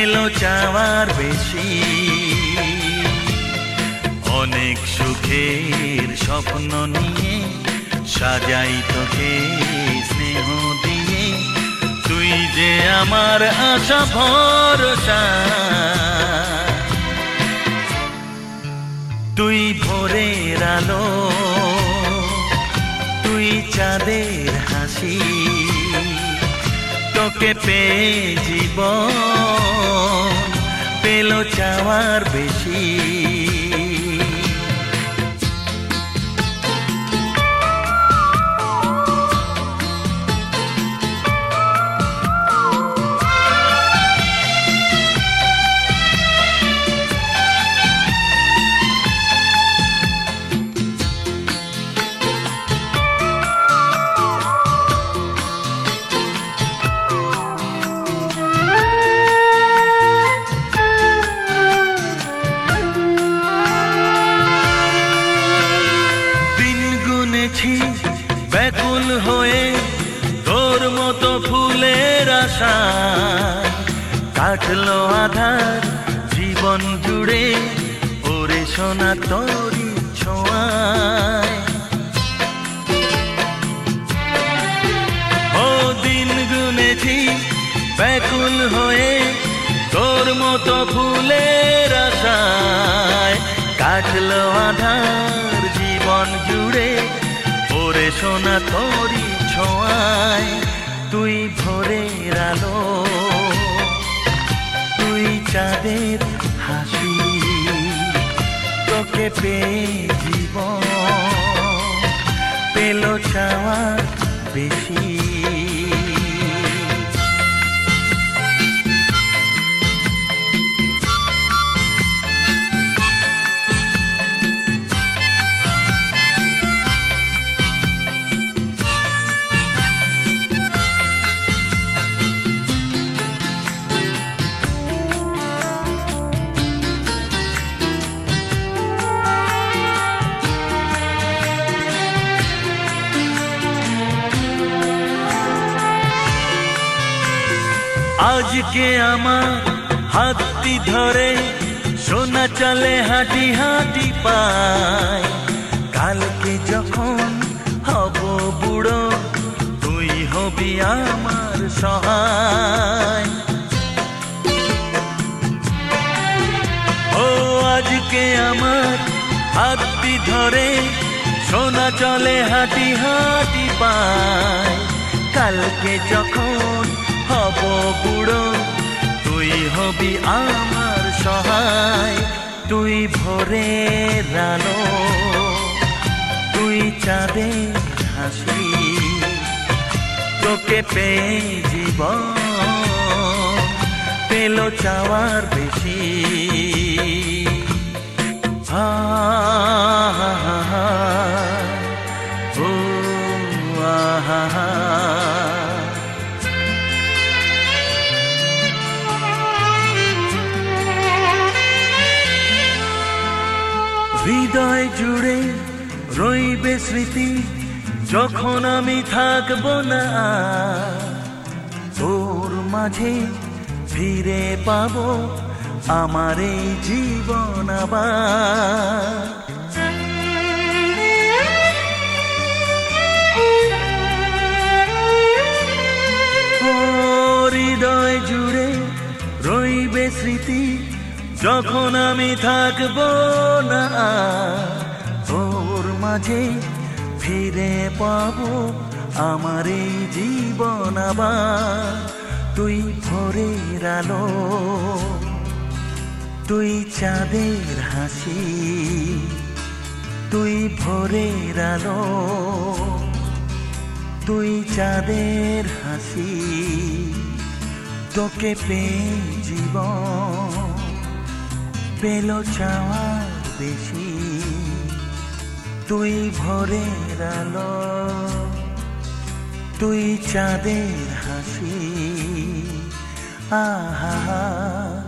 পেল চাওয়ার বেশি। অনেক সুখের স্বপ্ন নিয়ে সাজাই তোকে স্নেহ দিয়ে। তুই যে আমার আশা ভরসা, তুই ভোরের আলো, তুই চাঁদের তোকে পেয়ে জীবন পেল চাওয়ার বেশি। গুনেছি ব্যাকুল হয়ে তোর মতো ফুলের আশায় কাটলো আধার জীবন জুড়ে, ওরে সোনা তোরি ছোঁয়ায় তুই ভোরের আলো। তুই চাঁদের হাসি, তোকে পেয়ে জীবন, পেল চাওয়ার বেশি। আজকে আমার হাতটি ধরে সোনা চলে হাঁটি হাঁটি পায়। কালকে যখন হব বুড়ো, তুই হবি আমার সহায়। ও আজকে আমার হাতটি ধরে সোনা চলে হাঁটি হাঁটি পায়। কালকে যখন হব বুড়ো, তুই হবি আমার সহায়, তুই ভোরে রানো তুই চাঁদের হাসি তোকে পেয়ে জীবন পেল চাওয়ার বেশি। হা হৃদয় জুড়ে রইবে স্মৃতি, যখন আমি থাকব না, তোর মাঝে ফিরে পাব আমার এই জীবন হৃদয় জুড়ে রইবে স্মৃতি যখন আমি থাকব না তোর মাঝে ফিরে পাব আমার এই জীবন আবার। তুই ভোরের আলো, তুই চাঁদের হাসি, তুই ভোরের আলো, তুই চাঁদের হাসি, তোকে পেয়ে জীবন। পেল চাওয়ার বেশি। তুই ভোরের আলো তুই চাঁদের হাসি। আহা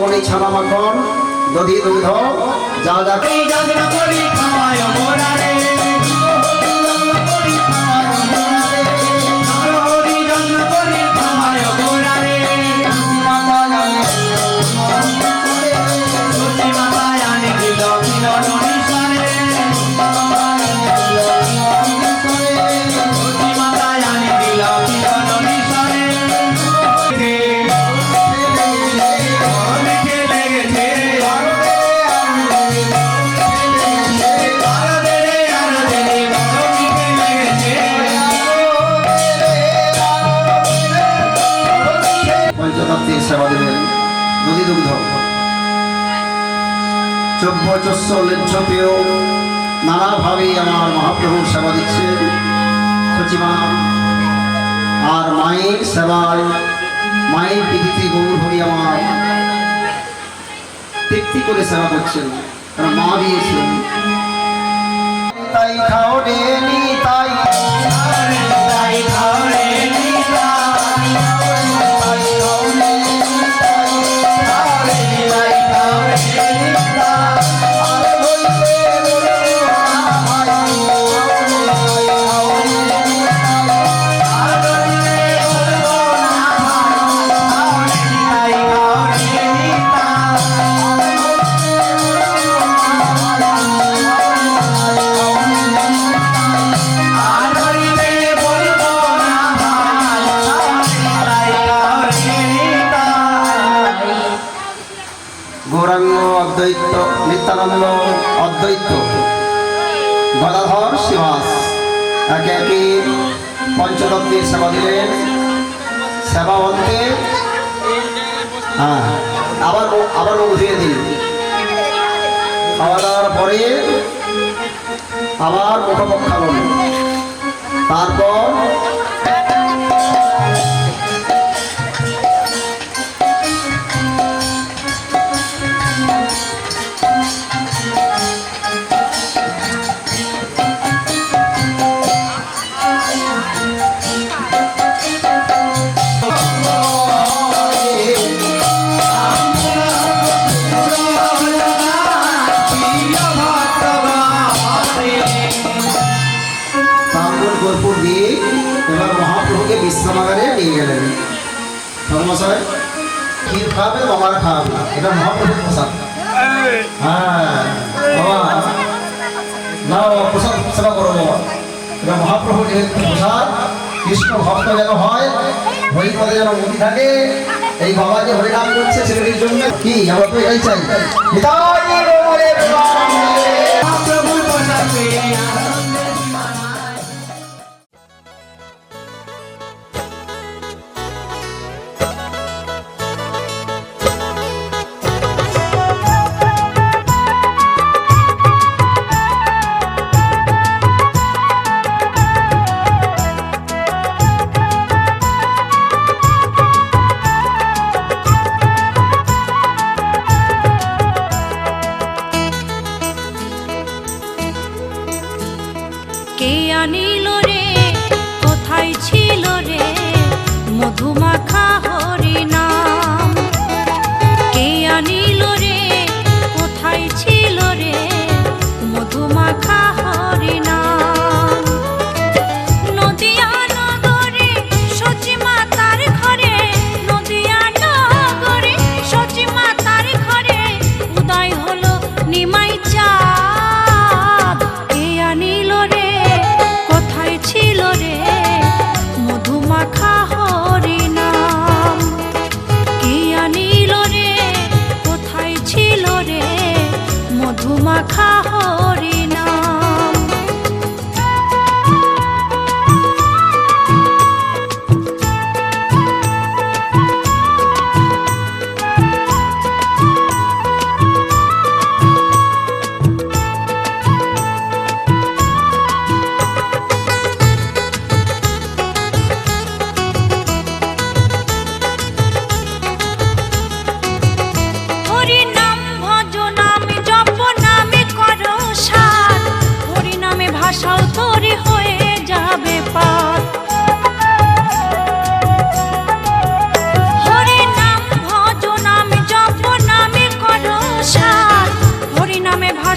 লবণী ছানা মাখন দধি দুগ্ধ যা যা। চব্য চস্য লেজ্জ পেয় নানাভাবে আমার মহাপ্রভুর সেবা সচিমা আর মায়ের সেবায়, মায়ের পিঠিতে গৌর হরি আমার তৃপ্তি করে সেবা করছেন কারণ মা দিয়েছেন। তাই খাও তাই তাই খাওরে পঞ্চরত্নের সেবা দিলেন সেবা অন্তে হ্যাঁ আবার আবার মুখ ধুয়ে খাওয়া দাওয়ার পরে আবার মুখ প্রক্ষালন তারপর হয় হরিপদে যেন থাকে, এই বাবা যে হরিনাম করছে ছেলেটির জন্য। কি, আমরা তো এটাই চাই। নিতাই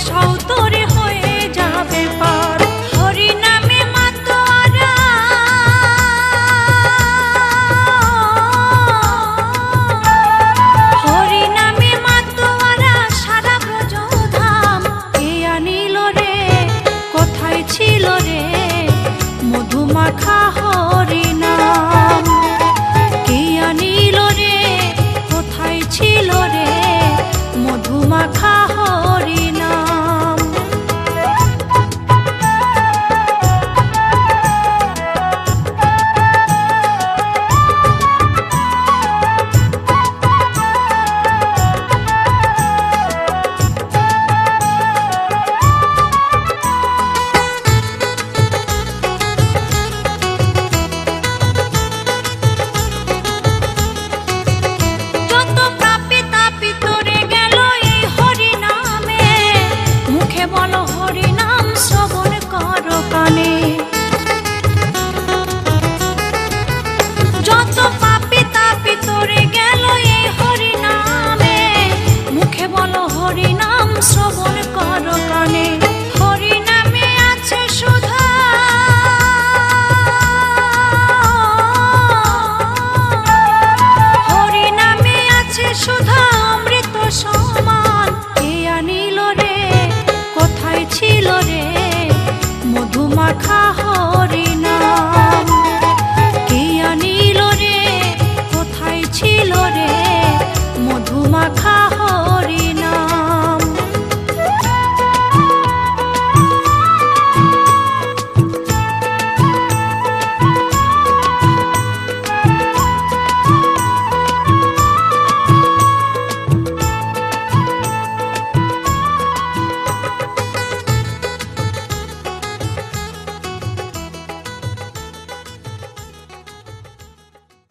আশাও তোরে শোষ